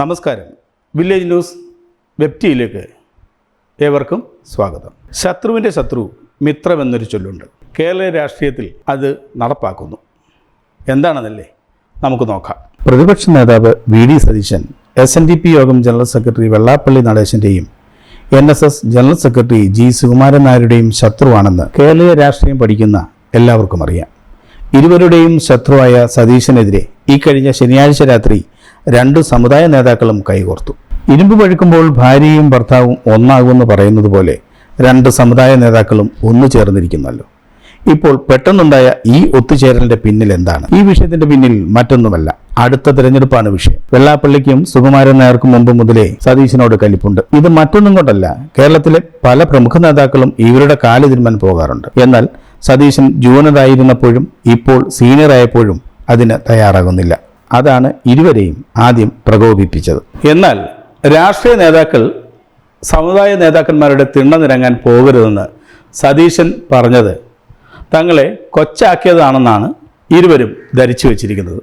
നമസ്കാരം. Village news web ടിയിലേക്ക് ഏവർക്കും സ്വാഗതം. ശത്രുവിന്റെ ശത്രു മിത്രമെന്നൊരു ചൊല്ലുണ്ട്. കേരള രാഷ്ട്രീയത്തിൽ അത് നടപ്പാക്കുന്നു. എന്താണെന്നല്ലേ? നമുക്ക് നോക്കാം. പ്രതിപക്ഷ നേതാവ് V D Satheesan S N D P യോഗം ജനറൽ സെക്രട്ടറി വെള്ളാപ്പള്ളി നടേശന്റെയും N S S general secretary G Sukumaran നായരുടെയും ശത്രുവാണെന്ന് കേരളീയ രാഷ്ട്രീയം പഠിക്കുന്ന എല്ലാവർക്കും അറിയാം. ഇരുവരുടെയും ശത്രുവായ സതീശനെതിരെ ഈ കഴിഞ്ഞ ശനിയാഴ്ച രാത്രി രണ്ടു സമുദായ നേതാക്കളും കൈകോർത്തു. ഇരുമ്പ് പഴുക്കുമ്പോൾ ഭാര്യയും ഭർത്താവും ഒന്നാകുമെന്ന് പറയുന്നത് പോലെ രണ്ട് സമുദായ നേതാക്കളും ഒന്നു ചേർന്നിരിക്കുന്നല്ലോ. ഇപ്പോൾ പെട്ടെന്നുണ്ടായ ഈ ഒത്തുചേരലിന്റെ പിന്നിൽ എന്താണ്? ഈ വിഷയത്തിന്റെ പിന്നിൽ മറ്റൊന്നുമല്ല അടുത്ത തിരഞ്ഞെടുപ്പാണ് വിഷയം. വെള്ളാപ്പള്ളിക്കും സുകുമാരൻ നായർക്കും മുമ്പ് മുതലേ സതീശനോട് കലിപ്പുണ്ട്. ഇത് മറ്റൊന്നും കൊണ്ടല്ല കേരളത്തിലെ പല പ്രമുഖ നേതാക്കളും ഇവരുടെ കാൽ തിരുമാൻ പോകാറുണ്ട്. എന്നാൽ സതീശൻ ജൂനിയറായിരുന്നപ്പോഴും ഇപ്പോൾ സീനിയർ ആയപ്പോഴും അതിന് തയ്യാറാകുന്നില്ല. അതാണ് ഇരുവരെയും ആദ്യം പ്രകോപിപ്പിച്ചത്. എന്നാൽ രാഷ്ട്രീയ നേതാക്കൾ സമുദായ നേതാക്കന്മാരുടെ തിണ്ണ നിരങ്ങാൻ പോകരുതെന്ന് സതീശൻ പറഞ്ഞത് തങ്ങളെ കൊച്ചാക്കിയതാണെന്നാണ് ഇരുവരും ധരിച്ചു വച്ചിരിക്കുന്നത്.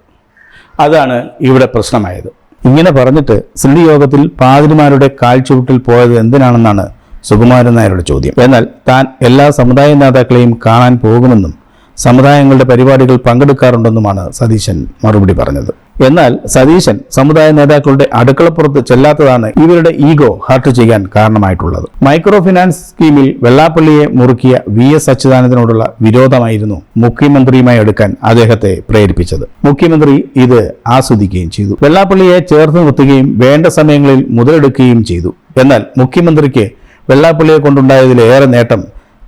അതാണ് ഇവിടെ പ്രശ്നമായത്. ഇങ്ങനെ പറഞ്ഞിട്ട് സിഡി യോഗത്തിൽ പാതിരിമാരുടെ കാൽച്ചുവട്ടിൽ പോയത് എന്തിനാണെന്നാണ് സുകുമാരൻ നായരുടെ ചോദ്യം. എന്നാൽ താൻ എല്ലാ സമുദായ നേതാക്കളെയും കാണാൻ പോകുമെന്നും സമുദായങ്ങളുടെ പരിപാടികൾ പങ്കെടുക്കാറുണ്ടെന്നുമാണ് സതീശൻ മറുപടി പറഞ്ഞത്. എന്നാൽ സതീശൻ സമുദായ നേതാക്കളുടെ അടുക്കളപ്പുറത്ത് ചെല്ലാത്തതാണ് ഇവരുടെ ഈഗോ ഹർട്ട് ചെയ്യാൻ കാരണമായിട്ടുള്ളത്. മൈക്രോ ഫിനാൻസ് സ്കീമിൽ വെള്ളാപ്പള്ളിയെ മുറുക്കിയ വി എസ് അച്യുതാനന്ദനോടുള്ള വിരോധമായിരുന്നു മുഖ്യമന്ത്രിയുമായി എടുക്കാൻ അദ്ദേഹത്തെ പ്രേരിപ്പിച്ചത്. മുഖ്യമന്ത്രി ഇത് ആസ്വദിക്കുകയും ചെയ്തു. വെള്ളാപ്പള്ളിയെ ചേർത്ത് നിർത്തുകയും വേണ്ട സമയങ്ങളിൽ മുതലെടുക്കുകയും ചെയ്തു. എന്നാൽ മുഖ്യമന്ത്രിക്ക് വെള്ളാപ്പള്ളിയെ കൊണ്ടുണ്ടായതിലേറെ നേട്ടം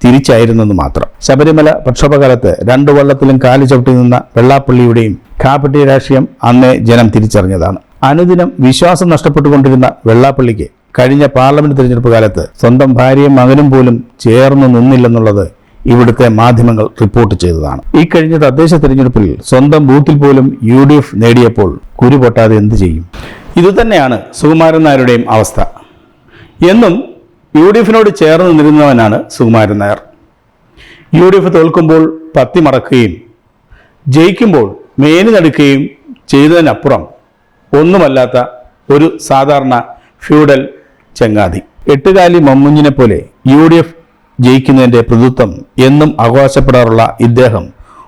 തിരിച്ചായിരുന്നെന്ന് മാത്രം. ശബരിമല പ്രക്ഷോഭകാലത്ത് രണ്ടു വള്ളത്തിലും കാലു ചവിട്ടി നിന്ന വെള്ളാപ്പള്ളിയുടെയും കാപ്പട്ടി രാഷ്ട്രീയം അന്നേ ജനം തിരിച്ചറിഞ്ഞതാണ്. അനുദിനം വിശ്വാസം നഷ്ടപ്പെട്ടുകൊണ്ടിരുന്ന വെള്ളാപ്പള്ളിക്ക് കഴിഞ്ഞ പാർലമെന്റ് തിരഞ്ഞെടുപ്പ് കാലത്ത് സ്വന്തം ഭാര്യയും മകനും പോലും ചേർന്ന് നിന്നില്ലെന്നുള്ളത് ഇവിടുത്തെ മാധ്യമങ്ങൾ റിപ്പോർട്ട് ചെയ്തതാണ്. ഈ കഴിഞ്ഞ തദ്ദേശ തിരഞ്ഞെടുപ്പിൽ സ്വന്തം ബൂത്തിൽ പോലും യു ഡി എഫ് നേടിയപ്പോൾ കുരു പൊട്ടാതെ എന്ത് ചെയ്യും? ഇതുതന്നെയാണ് സുകുമാരൻ നായരുടെയും അവസ്ഥ. എന്നും യു ഡി എഫിനോട് ചേർന്ന് നിന്നിരുന്നവനാണ് Sukumaran Nair. U D F തോൽക്കുമ്പോൾ പത്തി മറക്കുകയും ജയിക്കുമ്പോൾ മേനി നടുക്കുകയും ചെയ്തതിനപ്പുറം ഒന്നുമല്ലാത്ത ഒരു സാധാരണ ഫ്യൂഡൽ ചങ്ങാതി. എട്ടുകാലി മമ്മുഞ്ഞിനെ പോലെ യു ഡി എഫ് ജയിക്കുന്നതിന്റെ പ്രതിത്വം എന്നും അവകാശപ്പെടാറുള്ള ഇദ്ദേഹം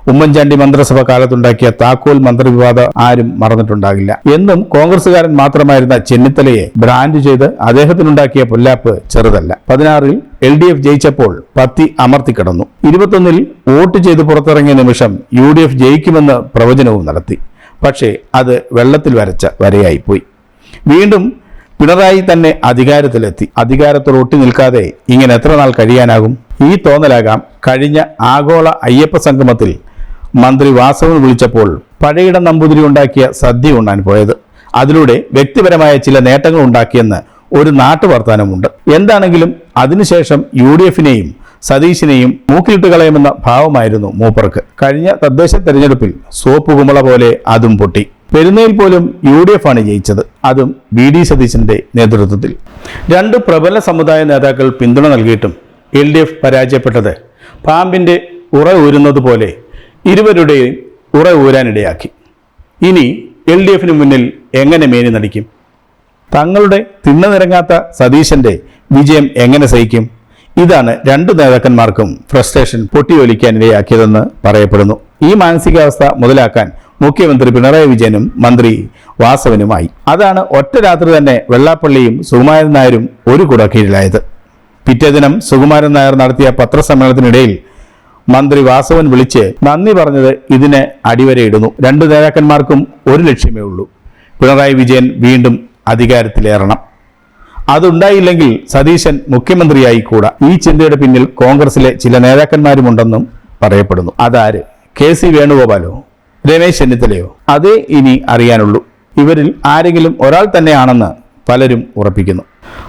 ഉമ്മൻചാണ്ടി മന്ത്രിസഭ കാലത്തുണ്ടാക്കിയ താക്കോൽ മന്ത്രിവിവാദം ആരും മറന്നിട്ടുണ്ടാകില്ല. എന്നും കോൺഗ്രസുകാരൻ മാത്രമായിരുന്ന ചെന്നിത്തലയെ ബ്രാൻഡ് ചെയ്ത് അദ്ദേഹത്തിനുണ്ടാക്കിയ പൊല്ലാപ്പ് ചെറുതല്ല. പതിനാറിൽ എൽ ഡി എഫ് ജയിച്ചപ്പോൾ പത്തി അമർത്തിക്കിടന്നു ഇരുപത്തൊന്നിൽ വോട്ട് ചെയ്ത് പുറത്തിറങ്ങിയ നിമിഷം യു ഡി എഫ് ജയിക്കുമെന്ന് പ്രവചനവും നടത്തി. പക്ഷേ അത് വെള്ളത്തിൽ വരച്ച വരയായിപ്പോയി. വീണ്ടും പിണറായി തന്നെ അധികാരത്തിലെത്തി. അധികാരത്തോട് ഒട്ടി നിൽക്കാതെ ഇങ്ങനെ എത്ര നാൾ കഴിയാനാകും? ഈ തോന്നലാകാം കഴിഞ്ഞ ആഗോള അയ്യപ്പ സംഗമത്തിൽ മന്ത്രി വാസവൻ വിളിച്ചപ്പോൾ പഴയിടം നമ്പൂതിരി ഉണ്ടാക്കിയ സദ്യ ഉണ്ണാൻ പോയത്. അതിലൂടെ വ്യക്തിപരമായ ചില നേട്ടങ്ങൾ ഉണ്ടാക്കിയെന്ന് ഒരു നാട്ടുവർത്താനമുണ്ട്. എന്താണെങ്കിലും അതിനുശേഷം യു ഡി എഫിനെയും സതീശിനെയും മൂക്കിലിട്ട് കളയുമെന്ന ഭാവമായിരുന്നു മൂപ്പർക്ക്. കഴിഞ്ഞ തദ്ദേശ തെരഞ്ഞെടുപ്പിൽ സോപ്പ് കുമള പോലെ അതും പൊട്ടി. പെരുന്നയിൽ പോലും യു ഡി എഫ് ആണ് ജയിച്ചത്. അതും വി ഡി സതീശന്റെ നേതൃത്വത്തിൽ. രണ്ട് പ്രബല സമുദായ നേതാക്കൾ പിന്തുണ നൽകിയിട്ടും എൽ ഡി എഫ് പരാജയപ്പെട്ടത് പാമ്പിന്റെ ഉറ ഊരുന്നത് പോലെ ഇരുവരുടെയും ഉറ ഊരാനിടയാക്കി. ഇനി എൽ ഡി എഫിന് മുന്നിൽ എങ്ങനെ മേനി നടിക്കും? തങ്ങളുടെ തിണ്ണനിറങ്ങാത്ത സതീശന്റെ വിജയം എങ്ങനെ സഹിക്കും? ഇതാണ് രണ്ട് നേതാക്കന്മാർക്കും ഫ്രസ്ട്രേഷൻ പൊട്ടിയൊലിക്കാൻ ഇടയാക്കിയതെന്ന് പറയപ്പെടുന്നു. ഈ മാനസികാവസ്ഥ മുതലാക്കാൻ മുഖ്യമന്ത്രി പിണറായി വിജയനും മന്ത്രി വാസവനുമായി. അതാണ് ഒറ്റ രാത്രി തന്നെ വെള്ളാപ്പള്ളിയും സുകുമാരൻ നായരും ഒരു കുട കീഴിലായത്. പിറ്റേ ദിനം സുകുമാരൻ നായർ നടത്തിയ പത്രസമ്മേളനത്തിനിടയിൽ മന്ത്രി വാസവൻ വിളിച്ച് നന്ദി പറഞ്ഞത് ഇതിന് അടിവരയിടുന്നു. രണ്ട് നേതാക്കന്മാർക്കും ഒരു ലക്ഷ്യമേ ഉള്ളൂ. പിണറായി വിജയൻ വീണ്ടും അധികാരത്തിലേറണം. അതുണ്ടായില്ലെങ്കിൽ സതീശൻ മുഖ്യമന്ത്രിയായി കൂടാ ഈ ചിന്തയുടെ പിന്നിൽ കോൺഗ്രസിലെ ചില നേതാക്കന്മാരുമുണ്ടെന്നും പറയപ്പെടുന്നു. അതാര്? കെ സി വേണുഗോപാലോ? രമേശ് ചെന്നിത്തലയോ? അതേ ഇനി അറിയാനുള്ളൂ. ഇവരിൽ ആരെങ്കിലും ഒരാൾ തന്നെയാണെന്ന് പലരും ഉറപ്പിക്കുന്നു.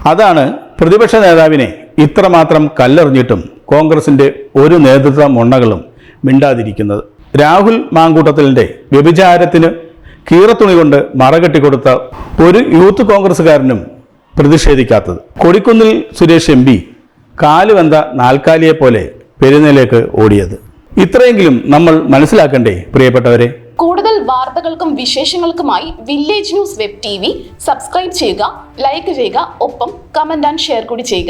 അതാണ് പ്രതിപക്ഷ നേതാവിനെ ഇത്രമാത്രം കല്ലെറിഞ്ഞിട്ടും കോൺഗ്രസിന്റെ ഒരു നേതൃത്വ മുണ്ണകളും മിണ്ടാതിരിക്കുന്നത്. രാഹുൽ മാങ്കൂട്ടത്തിലിന്റെ വ്യഭിചാരത്തിന് കീറത്തുണി കൊണ്ട് മറകെട്ടിക്കൊടുത്ത ഒരു യൂത്ത് കോൺഗ്രസ്സുകാരനും പ്രതിഷേധിക്കാത്തത്. കൊടിക്കുന്നിൽ സുരേഷ് എം പി കാലുവെന്ത നാൽക്കാലിയെ പോലെ പെരുന്നേലേക്ക് ഓടിയത്. ഇത്രയെങ്കിലും നമ്മൾ മനസ്സിലാക്കണ്ടേ പ്രിയപ്പെട്ടവരെ? കൂടുതൽ വാർത്തകൾക്കും വിശേഷങ്ങൾക്കുമായി village news web TV subscribe ചെയ്യുക ലൈക്ക് ചെയ്യുക ഒപ്പം കമന്റ് ആൻഡ് ഷെയർ കൂടി ചെയ്യുക.